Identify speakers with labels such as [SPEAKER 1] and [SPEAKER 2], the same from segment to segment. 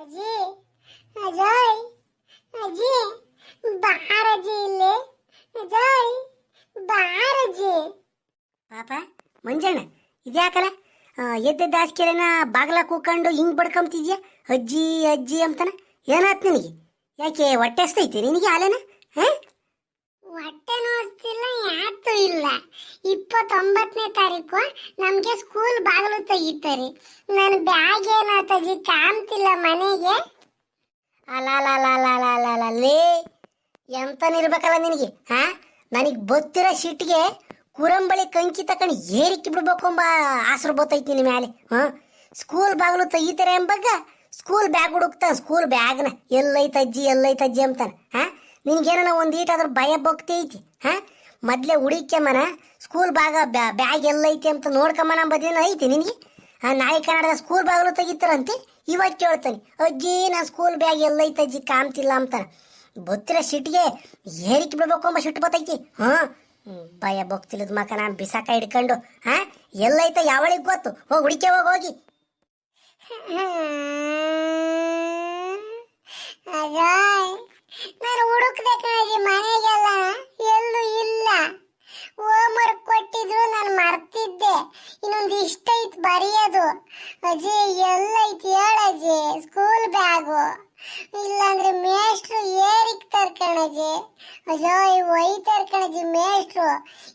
[SPEAKER 1] ಅಜ್ಜಿ, ಅಜಯ್, ಅಜ್ಜಿ ಬಾರಜ್ಜಿ ಇಲ್ಲಿ. ಅಜಯ್ ಬಾರಜ್ಜಿ
[SPEAKER 2] ಪಾಪ, ಮಂಜಣ್ಣ ಇದ್ಯಾಕಲ್ಲ ಎದ್ದ ದಾಸ್ಕೆರೆನ ಬಾಗ್ಲ ಕೂಕೊಂಡು ಹಿಂಗ್ ಬಡ್ಕೊಂತಿದ್ಯಾ ಅಜ್ಜಿ ಅಜ್ಜಿ ಅಂತನ? ಏನಾತ್ ನಿನಗೆ? ಯಾಕೆ ಹೊಟ್ಟೆ ಹಸ್ತೈತಿ ನಿನಗೆ ಹಾಲೇನ? ಹಾ?
[SPEAKER 1] ಹೊಟ್ಟೆ ನೋಸ್ತಿಲ್ಲ ಯಾತು ಇಲ್ಲ. ಇಪ್ಪತ್ತೊಂಬತ್ತನೇ ತಾರೀಕು ನಮಗೆ ಸ್ಕೂಲ್ ಬಾಗಿಲು ತೆಗಿತಾರೆ. ನನ್ನ ಬ್ಯಾಗ್ ಏನಾತಜ್ಜಿ ಕಾಣ್ತಿಲ್ಲ ಮನೆಗೆ.
[SPEAKER 2] ಅಲಾಲಾಲಾಲಾಲಾಲೇ ಎಂತನಿರ್ಬೇಕಲ್ಲ ನಿನಗೆ ಹಾ ನನಗೆ ಬತ್ತಿರೋ ಸಿಟ್ಟಿಗೆ ಕುರಂಬಳಿ ಕಂಕಿ ತಕೊಂಡು ಬಿಡ್ಬೇಕು ಅಂಬ ಆಸರು ಬತ್ತೈತಿ ನಿನ್ನ ಮೇಲೆ ಹಾಂ ಸ್ಕೂಲ್ ಬಾಗಿಲು ತೆಗಿತಾರೆ ಎಂಬಾಗ ಸ್ಕೂಲ್ ಬ್ಯಾಗ್ ಹುಡುಕ್ತಾನೆ ಸ್ಕೂಲ್ ಬ್ಯಾಗ್ನ ಎಲ್ಲೈತಜ್ಜಿ ಎಲ್ಲೈತಜ್ಜಿ ಅಂತಾನೆ ಹಾ ನಿನ್ಗೇನ ಒಂದು ಈಟಾದ್ರೂ ಭಯ ಭಕ್ತಿ ಐತಿ, ಹಾ? ಮೊದ್ಲೇ ಹುಡುಕ್ಯಮ್ಮನ ಸ್ಕೂಲ್ ಬಾಗ ಬ್ಯಾಗ್ ಎಲ್ಲೈತಿ ಅಂತ ನೋಡ್ಕೊಂಬನ ಬದಿನ ಐತಿ ನಿನಗೆ? ಆ ನಾಯಿ ಕನ್ನಡದ ಸ್ಕೂಲ್ ಬಾಗಿಲು ತೆಗಿತಾರಂತೆ ಇವಾಗ ಕೇಳ್ತಾನೆ ಅಜ್ಜಿ ನಾ ಸ್ಕೂಲ್ ಬ್ಯಾಗ್ ಎಲ್ಲ ಐತೆ ಅಜ್ಜಿ, ಕಾಣ್ತಿಲ್ಲ ಅಂತ ಬತ್ತಿರ ಸಿಟ್ಗೆ ಏರಿಕೆ ಬಿಡ್ಬೇಕು ಅಂಬ ಸಿಟ್ಟು ಬತ್ತೈತಿ, ಹಾ? ಭಯ ಭಕ್ತಿಲದ ಮಕ್ಕ ನಾನು ಬಿಸಾಕ ಹಿಡ್ಕೊಂಡು, ಹಾ? ಎಲ್ಲೈತೆ ಯಾವಳಿಗೆ ಗೊತ್ತು? ಹೋಗಿ ಹುಡುಕೆ ಹೋಗಿ ಹೋಗಿ.
[SPEAKER 1] ನಾನು ಹುಡುಕ್ದೆ ಕಣಜಿ ಮನೆಗೆಲ್ಲ ಎಲ್ಲೂ ಇಲ್ಲ. ಹೋಮ್ವರ್ಕ್ ಕೊಟ್ಟಿದ್ರು, ನಾನು ಮರ್ತಿದ್ದೆ. ಇನ್ನೊಂದು ಇಷ್ಟ ಐತ್ ಬರೆಯೋದು. ಎಲ್ಲ ಎಲ್ಲೈತಿ ಹೇಳಜ್ಜಿ ಸ್ಕೂಲ್ ಬ್ಯಾಗು ಇಲ್ಲಾಂದ್ರೆ ಮೇಷ್ಟ್ರು ಏರಿಕ್ ತರ್ಕಣಜಿ ಅಜಯ್ ಒಯ್ತಾರ ಕಣಜಿ ಮೇಷ್ಟ್ರು.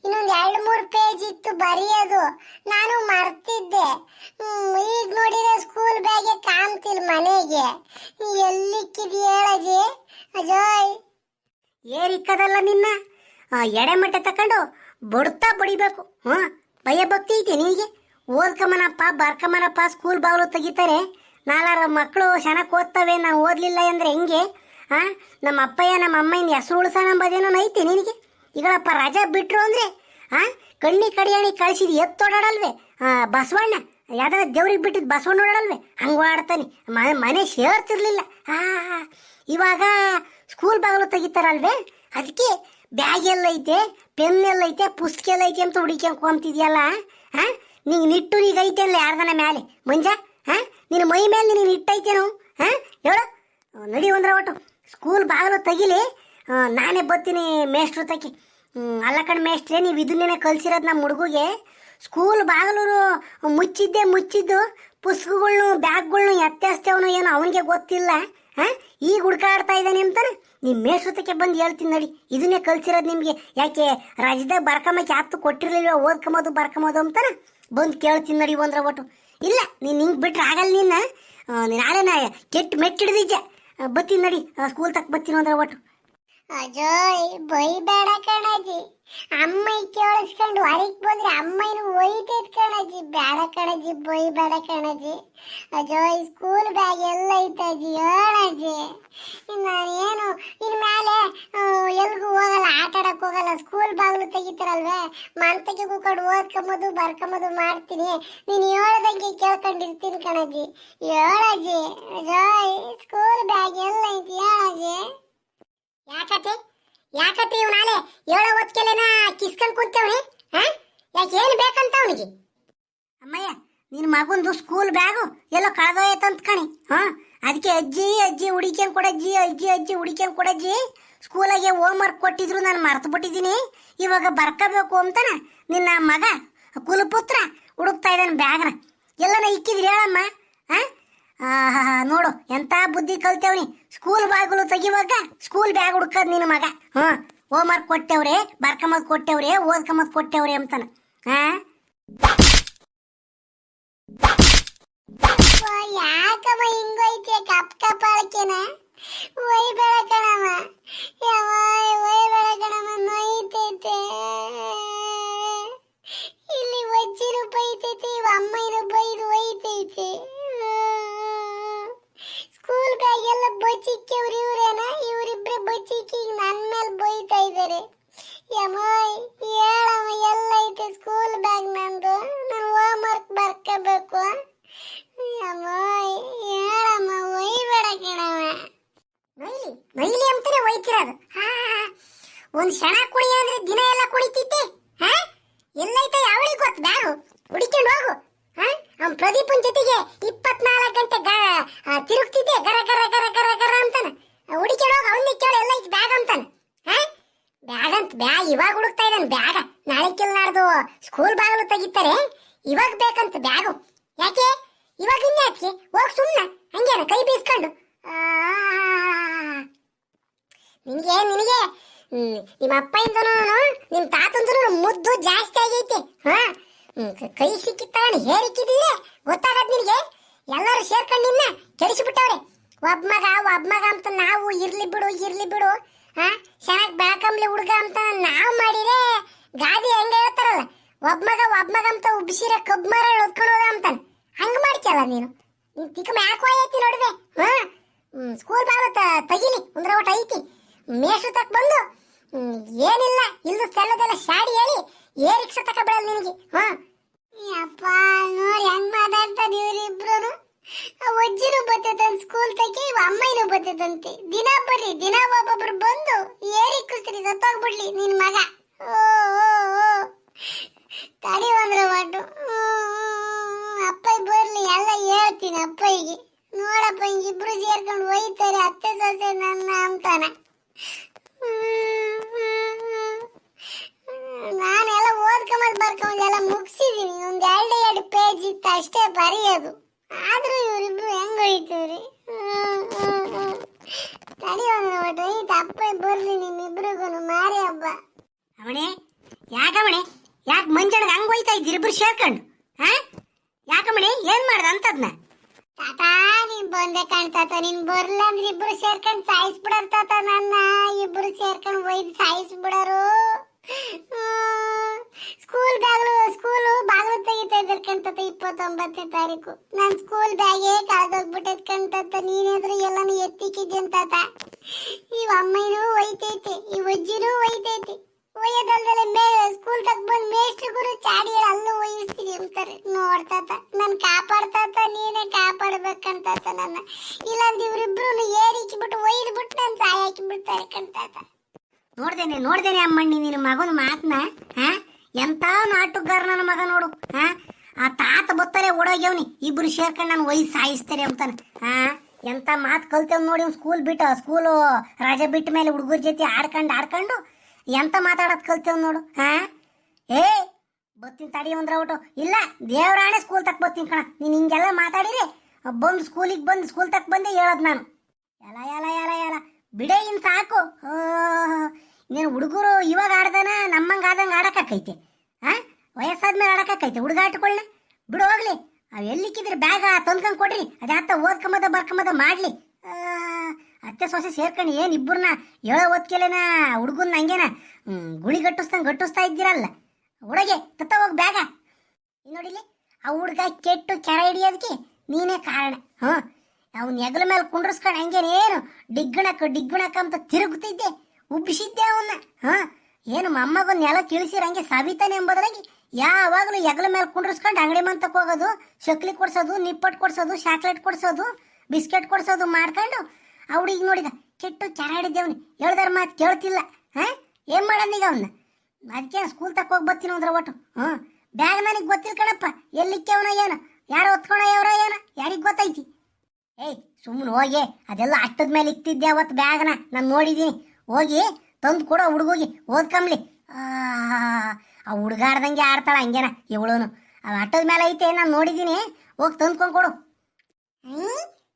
[SPEAKER 1] ಇನ್ನೊಂದು ಎರಡು ಮೂರು ಪೇಜ್ ಇತ್ತು ಬರೆಯೋದು. ನಾನು ಮರ್ತಿದ್ದೆ ಹ್ಮ್, ಈಗ ನೋಡಿದ್ರೆ ಸ್ಕೂಲ್ ಬ್ಯಾಗೆ ಕಾಣ್ತಿಲ್ಲ ಮನೆಗೆ ಎಲ್ಲಿಕ್ಕಿದ್ ಹೇಳಜಿ ಅಜಯ್
[SPEAKER 2] ಏರಿಕ್ಕದಲ್ಲ ನಿನ್ನ? ಎಡೆಮಟ್ಟೆ ತಕೊಂಡು ಬಡ್ತಾ ಬಡಿಬೇಕು. ಹ್ಞೂ? ಭಯ ಭಕ್ತಿ ಐತಿ ನಿನಗೆ? ಓದ್ಕಮನಪ್ಪ ಬರ್ಕಮನಪ್ಪ ಸ್ಕೂಲ್ ಬಾಗಿಲು ತೆಗಿತಾರೆ. ನಾಲ್ಕು ಮಕ್ಕಳು ಚೆನ್ನಾಗಿ ಓದ್ತವೆ ನಾನು ಓದಲಿಲ್ಲ ಅಂದ್ರೆ ಹೆಂಗೆ? ಹಾಂ ನಮ್ಮ ಅಪ್ಪಯ್ಯ, ನಮ್ಮ ಅಮ್ಮಯ್ಯನ ಹೆಸರು ಉಳಿಸೋಣ ಐತೆ ನಿನಗೆ? ಈಗಳಪ್ಪ ರಜಾ ಬಿಟ್ರು ಅಂದ್ರೆ, ಆ? ಕಣ್ಣಿ ಕಡಿಯಾಣಿ ಕಳಿಸಿದ ಎತ್ತೋಡಾಡಲ್ವೇ ಬಸವಣ್ಣ? ಯಾವ್ದಾರ ದೇವ್ರಿಗೆ ಬಿಟ್ಟಿದ್ದು ಬಸವಣ್ಣ ಓಡಾಡಲ್ವೇ? ಹಂಗೆ ಓಡಾಡ್ತಾನೆ. ಮನೆ ಸೇರ್ತಿರ್ಲಿಲ್ಲ. ಆ. ಇವಾಗ ಸ್ಕೂಲ್ ಬಾಗಿಲು ತೆಗಿತಾರಲ್ವೇ? ಅದಕ್ಕೆ ಬ್ಯಾಗ್ ಎಲ್ಲ ಐತೆ ಪೆನ್ ಎಲ್ಲ ಐತೆ ಪುಸ್ತಕ ಎಲ್ಲ ಐತೆ ಅಂತ ಹುಡುಕೊಂತಿದ್ಯಲ್ಲ ಹಾ ನಿಂಗೆ ನಿಟ್ಟು ಈಗ ಐತೆ ಅಲ್ಲ ಯಾರ್ದನ ಮೇಲೆ ಮಂಜ ಹಾ ನಿನ್ನ ಮೈ ಮೇಲೆ ನಿನಗೆ ನಿಟ್ಟೈತೇನು ಹಾ ಹೇಳು. ನಡಿ ಒಂದ್ರ ಒಟ್ಟು. ಸ್ಕೂಲ್ ಬಾಗಿಲು ತೆಗಿಲಿ ನಾನೇ ಬರ್ತೀನಿ ಮೇಷ್ಟ್ರು ತಕ್ಕಿ ಅಲ್ಲ ಕಣ್ ಮೇಷ್ಟ್ರೆ, ನೀವು ಇದನ್ನೇ ಕಲ್ಸಿರೋದು ನಮ್ಮ ಹುಡುಗಿಗೆ. ಸ್ಕೂಲ್ ಬಾಗಿಲು ಮುಚ್ಚಿದ್ದೆ ಮುಚ್ಚಿದ್ದು, ಪುಸ್ತಕಗಳ್ನು, ಬ್ಯಾಗ್ಗಳ್ನು ಎತ್ತೆಸ್ತೇವನು ಏನೋ ಅವನಿಗೆ ಗೊತ್ತಿಲ್ಲ. ಹಾ? ಈಗ ಹುಡ್ಕಾಡ್ತಾ ಇದ್ದಾನೆ ಅಂತಾನೆ? ನಿಮ್ಮ ಮೇಷ್ಟ್ರತಕ್ಕೆ ಬಂದು ಹೇಳ್ತೀನಿ ನಡಿ. ಇದನ್ನೇ ಕಲ್ಸಿರೋದು ನಿಮಗೆ. ಯಾಕೆ? ರಾಜ್ಯದಾಗ ಬರ್ಕಂಬಕ್ಕೆ ಯಾತು ಕೊಟ್ಟಿರಲಿಲ್ಲ ಓದ್ಕೊಂಬೋದು ಬರ್ಕಂಬೋದು ಅಂತಾನೆ? ಬಂದು ಕೇಳ್ತೀನಿ ನಡಿ ಒಂದ್ರ ಒಟ್ಟು. ಇಲ್ಲ, ನೀನು ಹಿಂಗೆ ಬಿಟ್ರೆ ಆಗಲ್ಲ ನೀನು. ನಾಳೆ ನಾ ಕೆಟ್ಟು ಮೆಟ್ಟಿಡ್ದಿದ್ದೆ ಬತ್ತೀನಿ ನಡಿ. ಸ್ಕೂಲ್ ತಕ್ಕ ಬತ್ತೀನಿ ಒಂದ್ರ ಒಟ್ಟು.
[SPEAKER 1] ಅಜಯ್, ಬೈಬೇಡ ಕಣಜಿ. ಅಮ್ಮ ಕೇಳಿಸ್ಕೊಂಡು ಹೊರಗ್ ಕಣಜಿ ಬೇಡ ಕಣಜಿ ಅಜ್ಜೋ, ಈ ಸ್ಕೂಲ್ ಬ್ಯಾಗ್ ಎಲ್ಲ ಐತಜ್ಜಿ ಹೇಳಜ್ಜಿ ಏನು ಇನ್ ಮೇಲೆ ಎಲ್ಗೂ ಹೋಗಲ್ಲ, ಆಟ ಆಡಕ್ ಹೋಗಲ್ಲ ಸ್ಕೂಲ್ ಬಾಗ್ಲು ತೆಗಿತಾರಲ್ವೇ? ಮಂತಕ್ಕೆ ಕೂಕೊಂಡು ಓದ್ಕೊಂಬೋದು, ಬರ್ಕೊಂಬೋದು ಮಾಡ್ತೀನಿ. ನೀನು ಹೇಳ್ದಂಗೆ ಕೇಳ್ಕೊಂಡಿರ್ತೀನಿ ಕಣಜಿ ಹೇಳಜ್ಜಿ ಅಜ್ಜೋ ಸ್ಕೂಲ್ ಬ್ಯಾಗ್ ಎಲ್ಲ ಐತಿ ಹೇಳಜ್ಜಿ
[SPEAKER 2] ಯಾಕತೆ ಯಾಕತೆ ಇವ್ ನಾಳೆ ಏಳೋ ಹೊತ್ಕೆಲೆನ ಕಿಸ್ಕೊಂಡ್ ಕೂತವ್ರಿ ಹಾ? ಯಾಕೆ ಏನು ಬೇಕಂತ ಅವನಿಗೆ? ಅಮ್ಮಯ್ಯ ನಿನ್ನ ಮಗಂದು ಸ್ಕೂಲ್ ಬ್ಯಾಗು ಎಲ್ಲೋ ಕಳೆದೋಯ್ತಂತ ಕಣಿ. ಹಾ ಅದಕ್ಕೆ ಅಜ್ಜಿ ಅಜ್ಜಿ ಹುಡಿಕ್ಯಂಗ್ ಕೊಡಜ್ಜಿ ಅಜ್ಜಿ ಅಜ್ಜಿ ಹುಡಿಕ್ಯಂಗ್ ಕೊಡಜ್ಜಿ ಸ್ಕೂಲಾಗೆ ಹೋಮ್ ವರ್ಕ್ ಕೊಟ್ಟಿದ್ರು ನಾನು ಮರ್ತು ಬಿಟ್ಟಿದ್ದೀನಿ ಇವಾಗ ಬರ್ಕೋಬೇಕು ಅಂತಾನ ನಿನ್ನ ಮಗ, ಕುಲಪುತ್ರ ಹುಡುಕ್ತಾ ಇದ್ದಾನೆ ಬ್ಯಾಗ್ನ ಎಲ್ಲನ ಇಕ್ಕಿದ್ರಿ ಹೇಳಮ್ಮ ಹಾಂ ನೋಡು, ಎಂತ ಬುದ್ಧಿ ಕಲ್ತೇವ್ನಿ. ಸ್ಕೂಲ್ ಬಾಗಿಲು ತೆಗಿವಾಗ ಸ್ಕೂಲ್ ಬ್ಯಾಗ್ ಹುಡ್ಕದ್ ನಿನ್ನ ಮಗ. ಹ್ಮ್ ವರ್ಕ್ ಕೊಟ್ಟೆವ್ರೆ, ಬರ್ಕಮದ್ ಕೊಟ್ಟೆವ್ರೆ, ಓದ್ಕಮದ್ ಕೊಟ್ಟೆವ್ರೆ ಅಂತಾನ. ಹಾ
[SPEAKER 1] ಓ, ಯಾಕಮ್ಮ ಹಿಂಗೈತೆ ಕಪ್ ಕಪ್ ಅಳಕೆನ? ಒಯ್ ಬೆಳಕಣವ ಯಾವ ಒಯ್ ಬೆಳಕಣವ ನೋಯ್ತೈತೆ. ಇಲ್ಲಿ ಒಜ್ಜಿರು ಬೈತೈತೆ ಇವ ಅಮ್ಮಯ್ಯನು ಬೈದು ಒಯ್ತೈತೆ. ಸ್ಕೂಲ್ ಬ್ಯಾಗ್ ಎಲ್ಲ ಬಚ್ಚಿಕ್ಕವ್ರು ಇವ್ರೇನ? ಇವರಿಬ್ರೆ ಬಚ್ಚಿಕ್ಕಿ ಈಗ ನನ್ನ ಮೇಲೆ ಬೈತಾ ಇದ್ದಾರೆ ಯಮಾಯ್ ಹೇಳಮ್ಮ ಎಲ್ಲೈತೆ ಸ್ಕೂಲ್ ಬ್ಯಾಗ್ ನಂದು. ನಾನು ಹೋಮ್ ವರ್ಕ್ ಬರ್ಕೋಬೇಕು ಯಮಾಯ್ ಹೇಳಮ್ಮ ಒಯ್ಬೇಡ ಕಣಮ್ಮ
[SPEAKER 2] ನೈಲಿ ನೈಲಿ ಅಂತಾನೆ ಒಯ್ತಿರೋದು ಹಾ ಒಂದ್ ಕ್ಷಣ ಕುಡಿ ಅಂದ್ರೆ ದಿನ ಎಲ್ಲ ಕುಡಿತಿದ್ದೆ, ಹಾ? ಎಲ್ಲೈತೆ ಅವಳಿಗೆ ಗೊತ್ತು? ಬ್ಯಾಗು, ಹುಡಿಕೊಂಡು ಹೋಗು, ಹಾ?
[SPEAKER 1] ಅವ್ನ್ ಪ್ರದೀಪನ್ ಜೊತೆಗೆ ಇಪ್ಪತ್ನಾಲ್ಕು ಗಂಟೆ ತಿರುಗ್ತಿದ್ದೆ, ಗರ ಗರ ಗರ ಗರ ಗರ ಅಂತಾನ. ಹೋಗಿ, ಅವ್ನಿಗೆ ಕೇಳು ಎಲ್ಲ ಐತಿ ಬ್ಯಾಗ್ ಅಂತಾನ, ಹಾ? ಬ್ಯಾಗ್ ಅಂತ ಬ್ಯಾಗ್ ಇವಾಗ ಹುಡುಕ್ತಾ ಇದ್ದಾನೆ ಬ್ಯಾಗ. ನಾಳೆ ಕೇಳಲಾರ್ದು ಸ್ಕೂಲ್ ಬಾಗಿಲು ತೆಗಿತಾರೆ, ಇವಾಗ ಬೇಕಂತ ಬ್ಯಾಗು. ಯಾಕೆ? ಇವಾಗ ಇನ್ನೇ ಅದಕ್ಕೆ ಹೋಗ್ ಸುಮ್ಮನೆ ಹಂಗೇನ, ಕೈ ಬೀಸ್ಕೊಂಡು. ನಿನಗೆ ನಿನಗೆ ನಿಮ್ಮ ಅಪ್ಪ ಇಂದನು ನಿಮ್ಮ ತಾತಂದ್ರು ಮುದ್ದು ಜಾಸ್ತಿ ಆಗೈತೆ. ಹಾ? ಕೈ ಸಿಕ್ಕಿ ಕೈ ಸಿಕ್ಕಿತ್ತಾಣ ಹೇರಿಕ್ಕಿದ್ರೆ ಗೊತ್ತಾಗದ್ ನಿನಗೆ? ಎಲ್ಲರೂ ಸೇರ್ಕೊಂಡು ನಿನ್ನ ಕೆಡಿಸಿಬಿಟ್ಟವ್ರೆ. ಒಬ್ಬ ಮಗ ಒಬ್ಬ ಮಗ ಅಂತ ನಾವು ಇರ್ಲಿ ಬಿಡು ಇರ್ಲಿ ಬಿಡು. ಹಾ? ಚೆನ್ನಾಗಿ ಬೆಳಕಂಬ್ಲಿ ಹುಡುಗ ಅಂತ ನಾವು ಮಾಡಿದ್ರೆ ಗಾದಿ ಹೆಂಗ ಹೇಳ್ತಾರಲ್ಲ? ಒಬ್ಬ ಮಗ ಒಬ್ಬ ಮಗ ಅಂತ ಉಬ್ಸಿರ ಕಬ್ಬು ಮರ ಹೋದ ಅಂತಾನೆ. ಹಂಗ ಮಾಡ್ತೀಯಲ್ಲ ನೀನು? ನೀನ್ ತಿಕ್ಕ ಮ್ಯಾಕ್ ಐತಿ ನೋಡಿದೆ? ಹಾ? ಸ್ಕೂಲ್ ಬಾವ ತಗಿಲಿ ಒಂದ್ರ ಒಟ್ಟು ಐತಿ. ಮೇಷು ತಕ್ ಬಂದು ಏನಿಲ್ಲ, ಇಲ್ದು ಸಲ್ಲದೆಲ್ಲ ಶಾಡಿ ಹೇಳಿ, ಏ ರಿಕ್ಷಾ ತಕ ಬಿಡಲ್ಲ ನಿನಗೆ, ಹಾ? ಅಪ್ಪ, ನೋಡಿ ಹೆಂಗ್ ಮಾತಾಡ್ತಾನೆ ಇವ್ರಿಬ್ರು ಅಜ್ಜಿನೂ ಬರ್ತದಂತ ಸ್ಕೂಲ್ ತಗಿ ಅಮ್ಮನೂ ಬರ್ತೈತಂತೆ ದಿನ ಬರ್ರಿ, ದಿನ ಒಬ್ಬೊಬ್ರು ಬಂದು ಏರಿ ಕುಸ್ರಿ ಸತ್ತೋಗ್ಬಿಡ್ಲಿ ನಿನ್ ಮಗ. ಓ ತಡಿ ಬಂದ್ರೆ ಮಾಡು ಅಪ್ಪ ಬರ್ಲಿ, ಎಲ್ಲ ಹೇಳ್ತೀನಿ ಅಪ್ಪಯ್ಯಗೆ. ನೋಡಪ್ಪ ಇಬ್ರು ಸೇರ್ಕೊಂಡು ಒಯ್ತಾರೆ, ಅತ್ತೆ ಸೊಸೆ ನನ್ನ ಅಂತಾನೆ ನಾನೆಲ್ಲ ಓದ್ಕೊಂಬದ್ ಬರ್ಕೊಂಬದ್ ಎಲ್ಲ ಮುಗಿಸಿದೀನಿ ಒಂದ್ ಎರಡು ಎರಡು ಪೇಜ್ ಇತ್ತು ಬರೆಯೋದು ಆದ್ರೂ ಇವರಿಬ್ರು ಹೆಂಗ್ ಹೊಡಿತೀವ್ರಿ ತಡಿಯೋಣ ಒಟ್ಟು ಐತೆ ಅಪ್ಪ ಬರ್ಲಿ ನಿಮ್ಮಿಬ್ರಿಗೂ ಮಾರಿ ಹಬ್ಬ.
[SPEAKER 2] ಅವಣೆ ಯಾಕವಣೆ ಯಾಕೆ ಮಂಜಾಳಿಗೆ ಹಂಗ್ ಹೋಯ್ತಾ ಇದ್ದೀರಿ ಇಬ್ರು ಸೇರ್ಕೊಂಡು? ಹಾ? ಯಾಕಮಣೆ ಏನ್ ಮಾಡ್ದ ಅಂತದ್ನ?
[SPEAKER 1] ತಾತ ನೀನ್ ಬಂದೆ ಕಾಣ್ತಾತ ನೀನ್ ಬರ್ಲ ಅಂದ್ರೆ ಇಬ್ರು ಸೇರ್ಕೊಂಡು ಸಾಯಿಸ್ಬಿಡರ್ ತಾತ ನನ್ನ ಇಬ್ರು ಸೇರ್ಕೊಂಡು ಒಯ್ದು ಸಾಯಿಸ್ಬಿಡರು ಸ್ಕೂಲ್ ಬ್ಯಾಗ್ಲು ಸ್ಕೂಲು ಬಾಗ್ಲು ತೆಗಿತಾ ಇದ್ದಾರೆ ಕಣ್ತಾತ ಇಪ್ಪತ್ತೊಂಬತ್ತನೇ ತಾರೀಕು. ನನ್ನ ಸ್ಕೂಲ್ ಬ್ಯಾಗೇ ಕಳ್ದೋಗ್ಬಿಟ್ಟೈತ್ ಕಣ್ತಾತ ನೀನೇದ್ರು ಎಲ್ಲಾನು ಎತ್ತಿಕ್ಕಿದ್ದೆ ತಾತ ಈ ಅಮ್ಮನೂ ಒಯ್ತೈತೆ, ಈ ಅಜ್ಜಿನೂ ಒಯ್ತೈತೆ. ಒಯ್ಯೋದಲ್ದಲೆ ಮೇ ಸ್ಕೂಲ್ ತಗ ಬಂದ್ ಮೇಷ್ಟ್ರಿಗುರು ಚಾಡಿ ಅಲ್ಲೂ ಒಯ್ಯಿಸ್ತೀನಿ ಅಂತಾರೆ. ನೋಡ್ತಾತ ನನ್ ಕಾಪಾಡ್ತಾತ, ನೀನೇ ಕಾಪಾಡ್ಬೇಕಂತಾತ ನನ್ನ. ಇಲ್ಲಾಂದ್ರೆ ಇವ್ರಿಬ್ರು ಏರಿಕಿ ಬಿಟ್ಟು ಒಯ್ದು ಬಿಟ್ಟು ನನ್ ಸಾಯ ಹಾಕಿ ಬಿಡ್ತಾರೆ ಕಣ್ತಾತ
[SPEAKER 2] ನೋಡ್ದೇನೆ ನೋಡ್ದೇನೆ ಅಮ್ಮಣ್ಣಿ ನಿನ್ನ ಮಗನ ಮಾತನ್ನ ಹಾ? ಎಂತ ನಾಟುಗಾರ ನನ್ನ ಮಗ ನೋಡು, ಹಾ? ಓಡೋಗ್ಯವನಿ ಇಬ್ರು ಸೇರ್ಕೊಂಡು ನಾನು ವಯಸ್ಸು ಸಾಯಿಸ್ತಾರೆ ಅಂತಾನೆ. ಹಾ ಎಂತ ಮಾತು ಕಲ್ತೇವ್ ನೋಡಿ ಸ್ಕೂಲ್ ಬಿಟ್ಟು. ಸ್ಕೂಲು ರಜೆ ಬಿಟ್ಟ ಮೇಲೆ ಹುಡುಗರ ಜೊತೆ ಆಡ್ಕೊಂಡು ಆಡ್ಕೊಂಡು ಎಂತ ಮಾತಾಡೋದು ಕಲ್ತೇವ್ ನೋಡು ಹಾ ಏ, ಬತ್ತಿನ ತಡಿ ಅಂದ್ರೆ ಊಟ ಇಲ್ಲ, ದೇವರಾಣೆ ಸ್ಕೂಲ್ ತಕ್ ಬತ್ತೀನಿ ಕಣ. ನೀನು ಹಿಂಗೆಲ್ಲ ಮಾತಾಡಿರಿ, ಬಂದು ಸ್ಕೂಲಿಗೆ ಬಂದು ಸ್ಕೂಲ್ ತಕ್ ಬಂದೆ ಹೇಳೋದು ನಾನು. ಎಲ್ಲ ಎಲ್ಲ ಎಲ್ಲ ಎಲ್ಲ. ಬಿಡೆ ಇನ್ ಸಾಕು. ನೀನು ಹುಡುಗರು ಇವಾಗ ಆಡ್ದಾನ ನಮ್ಮಂಗ ಆದಂಗ ಆಡಕ್ಕಾಕೈತೆ. ಆ, ವಯಸ್ಸಾದ್ಮೇಲೆ ಹುಡುಗ ಆಟಕೊಳ್ಳೆ ಬಿಡು ಹೋಗ್ಲಿ. ಅವ್ ಎಲ್ಲಿಕ್ಕಿದ್ರೆ ಬ್ಯಾಗ ತಂದ್ಕೊಂಡ್ ಕೊಡ್ರಿ. ಅದಾತ ಓದ್ಕೊಂಬದ, ಬರ್ಕೊಂಬದ ಮಾಡ್ಲಿ. ಅತ್ತೆ ಸೊಸೆ ಸೇರ್ಕೊಂಡು ಏನ್ ಇಬ್ಬರನ್ನ ಹೇಳೋ ಓದ್ಕೆಲೇನ ಹುಡುಗನ್ನ ಹಂಗೇನ ಗುಳಿ ಗಟ್ಟಿಸ್ದಂಗೆ ಗಟ್ಟಿಸ್ತಾ ಇದ್ದೀರಲ್ಲ. ಹುಡುಗೆ ತತ್ತ ಹೋಗಿ ಬ್ಯಾಗ ನೋಡಿಲಿ ಆ ಹುಡುಗ ಕೆಟ್ಟು ಕೆರ ಹಿಡಿಯೋದಕ್ಕೆ ನೀನೇ ಕಾರಣ. ಹ್ಞೂ ಅವ್ನ ಹೆಗಲ ಮೇಲೆ ಕುಂಡ್ರಸ್ಕೊಂಡು ಹಂಗೇನೇನು ಡಿಗ್ಗಣಕ್ಕ ಡಿಗ್ಗಣಕ್ಕ ಅಂತ ತಿರುಗುತ್ತಿದ್ದೆ ಉಬ್ಬಿಸಿದ್ದೆ ಅವನ್ನ ಹಾಂ ಏನು ಮೊಮ್ಮಗನ್ ನೆಲ ಕಿಳಿಸಿರಂಗೆ ಎಂಬುದ್ರಾಗಿ ಎಂಬುದರಾಗಿ ಯಾವಾಗಲೂ ಹೆಗಲ ಮೇಲೆ ಕುಂಡ್ರಸ್ಕೊಂಡು ಅಂಗಡಿ ಮಂತಕ್ಕೆ ಹೋಗೋದು ಚಕ್ಲಿ ಕೊಡ್ಸೋದು ನಿಪ್ಪಟ್ಟು ಕೊಡ್ಸೋದು, ಚಾಕ್ಲೇಟ್ ಕೊಡ್ಸೋದು, ಬಿಸ್ಕೆಟ್ ಕೊಡ್ಸೋದು ಮಾಡ್ಕೊಂಡು ಆ ಹುಡುಗಿ ನೋಡಿದ, ಕೆಟ್ಟು ಚರಾಡಿದ್ದೇವನು ಹೇಳ್ದಾರ ಮಾತು ಕೇಳ್ತಿಲ್ಲ. ಹಾಂ? ಏನ್ ಈಗ ಅವನ್ನ ಅದಕ್ಕೆ ಸ್ಕೂಲ್ ತಕ್ಕ ಹೋಗಿ ಬರ್ತೀನಿ ಅಂದ್ರೆ ಒಟ್ಟು. ಹ್ಞೂ. ಬ್ಯಾಗ್ ನನಗೆ ಗೊತ್ತಿಲ್ಲ ಕಣಪ್ಪ, ಎಲ್ಲಿಕ್ಕೆ ಅವನ ಏನು? ಯಾರು ಹೊತ್ಕೊಂಡವ್ರ ಏನು? ಯಾರಿಗೆ ಗೊತ್ತೈತಿ? ಏಯ್ ಸುಮ್ಮನೆ ಹೋಗಿ, ಅದೆಲ್ಲ ಅಟ್ಟದ ಮೇಲೆ ಇಕ್ತಿದ್ದೆ ಅವತ್ತು ಬ್ಯಾಗ್ನ? ನಾನು ನೋಡಿದ್ದೀನಿ ಹೋಗಿ ತಂದು ಕೊಡೋ ಹುಡುಗೋಗಿ ಓದ್ಕಂಬ್ಲಿ. ಆ, ಹುಡುಗಾಡ್ದಂಗೆ ಆಡ್ತಾಳ ಹಂಗೇನ ಇವಳೂನು. ಅವ ಅಟ್ಟದ ಮೇಲೆ ಐತೆ ನಾನು ನೋಡಿದ್ದೀನಿ ಹೋಗಿ ತಂದ್ಕೊಂಡು ಕೊಡು?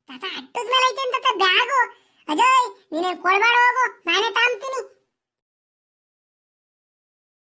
[SPEAKER 1] ತಾತ ಅಟ್ಟದ ಮೇಲೆ ಐತೆ ಅಂತ ಬ್ಯಾಗು. ಅಜಯ್ ನೀನೇ ಕೊಡ್ಬೇಡ ಹೋಗು. ನಾನೇ ತಾ